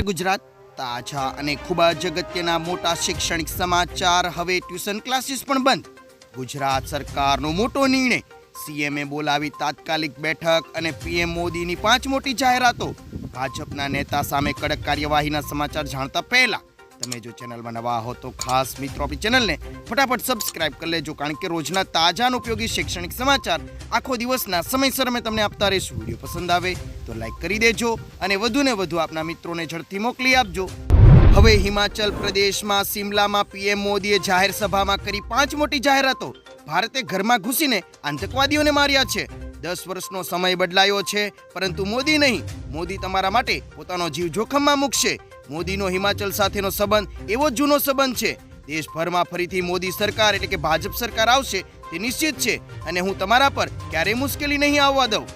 નમસ્કાર ગુજરાત, તાજા અને ખૂબ જ અગત્યના મોટા શૈક્ષણિક સમાચાર. હવે ટ્યુશન ક્લાસીસ પણ બંધ. ગુજરાત સરકારનો મોટો નિર્ણય. સીએમએ બોલાવી તાત્કાલિક બેઠક અને પીએમ મોદીની પાંચ મોટી જાહેરાતો. ભાજપના નેતા સામે કડક કાર્યવાહીના સમાચાર જાણતા પહેલા તમે જો ચેનલમાં નવા હો તો ખાસ મિત્રો આપણી ચેનલને ફટાફટ સબસ્ક્રાઇબ કરી લેજો, કારણ કે રોજના તાજા ઉપયોગી શૈક્ષણિક સમાચાર આખો દિવસના સમયસર અમે તમને આપતા રહીશું. વીડિયો પસંદ આવે તો લાઇક કરી દેજો અને વધુને વધુ આપના મિત્રોને ઝડપથી મોકલી આપજો. હવે હિમાચલ પ્રદેશમાં સિમલામાં પીએમ મોદીએ જાહેર સભામાં કરી પાંચ મોટી જાહેરાતો. ભારતે ઘરમાં ઘૂસીને આતંકવાદીઓને માર્યા છે. દસ વર્ષનો સમય બદલાયો છે, પરંતુ મોદી નહીં. મોદી તમારા માટે પોતાનો જીવ જોખમમાં મૂકશે. મોદીનો હિમાચલ સાથેનો સંબંધ એવો જૂનો સંબંધ છે. દેશભરમાં ફરીથી મોદી સરકાર એટલે કે ભાજપ સરકાર આવશે તે નિશ્ચિત છે અને હું તમારા પર ક્યારેય મુશ્કેલી નહીં આવવા દઉં.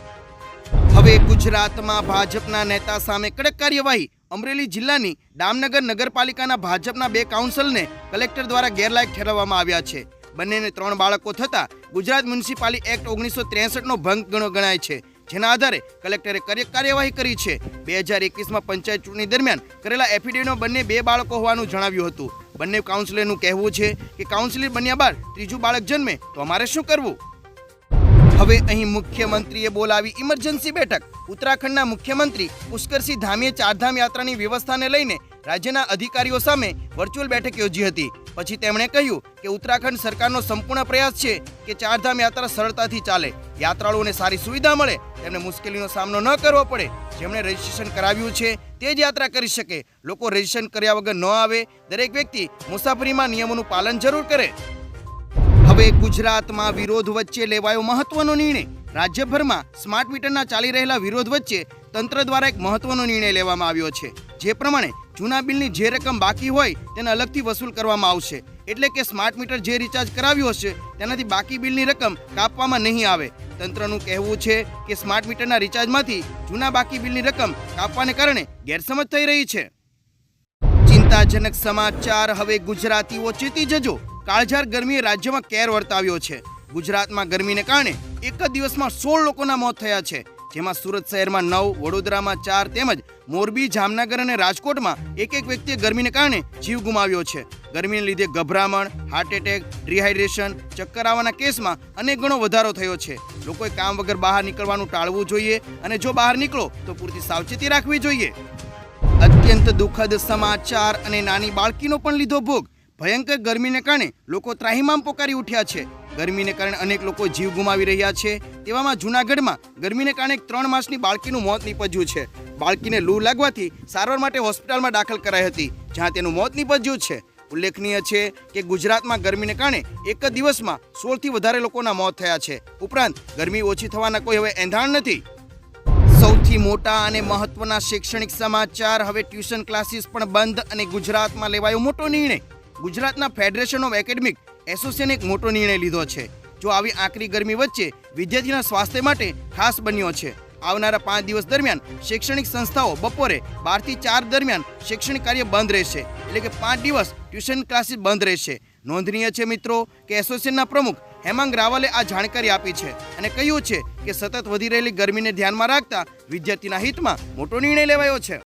હવે ગુજરાતમાં ભાજપના નેતા સામે કડક કાર્યવાહી. અમરેલી જિલ્લાની ડામનગર નગરપાલિકાના ભાજપના બે કાઉન્સિલને કલેક્ટર દ્વારા ગેરલાયક ઠેરવવામાં આવ્યા છે. બંનેને ત્રણ બાળકો થતા ગુજરાત મ્યુનિસિપાલિટી એક્ટ ઓગણીસો ત્રેસઠનો ભંગ ગણો ગણાય છે. જેના આધારે કલેક્ટરે કાર્યવાહી કરી છે. બે હજાર એકવીસમાં પંચાયત ચૂંટણી દરમિયાન કરેલા એફિડેવિટમાં બંને બે બાળકો હોવાનું જણાવ્યું હતું. બંને કાઉન્સિલરનું કહેવું છે કે કાઉન્સિલર બન્યા બાદ ત્રીજું બાળક જન્મે તો અમારે શું કરવું? હવે અહીં મુખ્યમંત્રીએ બોલાવી ઇમરજન્સી બેઠક. ઉત્તરાખંડના મુખ્યમંત્રી પુષ્કરસિંહ ધામીએ ચારધામ યાત્રાની વ્યવસ્થાને લઈને રાજ્યના અધિકારીઓ સામે વર્ચ્યુઅલ બેઠક યોજી હતી. પછી તેમણે કહ્યું કે ઉત્તરાખંડ સરકારનો સંપૂર્ણ પ્રયાસ છે કે ચારધામ યાત્રા સરળતાથી ચાલે. યાત્રાળુઓને સારી સુવિધા મળે, તેમને મુશ્કેલીનો સામનો ન કરવો પડે. જેમણે રજીસ્ટ્રેશન કરાવ્યું છે તે જ યાત્રા કરી શકે. લોકો રજીસ્ટ્રેશન કર્યા વગર ન આવે. દરેક વ્યક્તિ મુસાફરીમાં નિયમોનું પાલન જરૂર કરે. હવે ગુજરાતમાં વિરોધ વચ્ચે લેવાયો મહત્વનો નિર્ણય. રાજ્યભરમાં સ્માર્ટ મીટરના ચાલી રહેલા વિરોધ વચ્ચે તંત્ર દ્વારા એક મહત્વનો નિર્ણય લેવામાં આવ્યો છે. જે પ્રમાણે જૂના બિલની જે રકમ બાકી હોય તેને અલગથી વસૂલ કરવામાં આવશે. એટલે કે સ્માર્ટ મીટર જે રિચાર્જ કરાવ્યું હશે તેનાથી બાકી બિલની રકમ કાપવામાં નહીં આવે. તંત્રનું કહેવું છે કે સ્માર્ટ મીટરના રિચાર્જમાંથી જૂના બાકી બિલની રકમ કાપવાને કારણે ગેરસમજ થઈ રહી છે. ચિંતાજનક સમાચાર, હવે ગુજરાતીઓ ચેતી જજો. કાળઝાળ ગરમીએ રાજ્યમાં કેર વર્તાવ્યો છે. ગુજરાતમાં ગરમીને કારણે એક જ દિવસમાં સોળ લોકોના મોત થયા છે. જેમાં સુરત શહેરમાં નવ, વડોદરામાં ચાર તેમજ મોરબી, જામનગર અને રાજકોટમાં એક એક વ્યક્તિએ ગરમીને કારણે જીવ ગુમાવ્યો છે. ગરમીને લીધે ગભરામણ હાર્ટ એટેક ડિહાઇડ્રેશન ચક્કર આવવાના કેસમાં અનેક ગણો વધારો થયો છે. લોકોએ કામ વગર બહાર નીકળવાનું ટાળવું જોઈએ અને જો બહાર નીકળો તો પૂરતી સાવચેતી રાખવી જોઈએ. અત્યંત દુઃખદ સમાચાર અને નાની બાળકીનો પણ લીધો ભોગ. ભયંકર ગરમીને કારણે લોકો ત્રાહિમામ પોકારી ઉઠ્યા છે. ગરમીને કારણે અનેક લોકો જીવ ગુમાવી રહ્યા છે. તેવામાં જૂનાગઢમાં ગરમીને કારણે ત્રણ માસની બાળકીનું મોત નીપજ્યું છે. બાળકીને લૂ લાગવાથી સારવાર માટે હોસ્પિટલમાં દાખલ કરાઈ હતી, જ્યાં તેનું મોત નીપજ્યું છે. ઉલ્લેખનીય છે કે ગુજરાતમાં ગરમીને કારણે એક જ દિવસમાં સોળથી વધારે લોકોના મોત થયા છે. ઉપરાંત, ગરમી ઓછી થવાના કોઈ હવે એંધાણ નથી. સૌથી મોટા અને મહત્વના શૈક્ષણિક સમાચાર, હવે ટ્યુશન ક્લાસીસ પણ બંધ અને ગુજરાતમાં લેવાયો મોટો નિર્ણય. ગુજરાતના ફેડરેશન ઓફ એકેડેમિક એસોસિએશને એક મોટો નિર્ણય લીધો છે. જો આવી આકરી ગરમી વચ્ચે વિદ્યાર્થીના સ્વાસ્થ્ય માટે ખાસ બન્યો છે. આવનારા પાંચ દિવસ દરમિયાન શૈક્ષણિક સંસ્થાઓ બપોરે બારથી ચાર દરમિયાન શૈક્ષણિક કાર્ય બંધ રહેશે. એટલે કે પાંચ દિવસ ટ્યુશન ક્લાસીસ બંધ રહેશે. નોંધનીય છે મિત્રો કે એસોસિએશનના પ્રમુખ હેમાંગ રાવલે આ જાણકારી આપી છે અને કહ્યું છે કે સતત વધી રહેલી ગરમીને ધ્યાનમાં રાખતા વિદ્યાર્થીના હિતમાં મોટો નિર્ણય લેવાયો છે.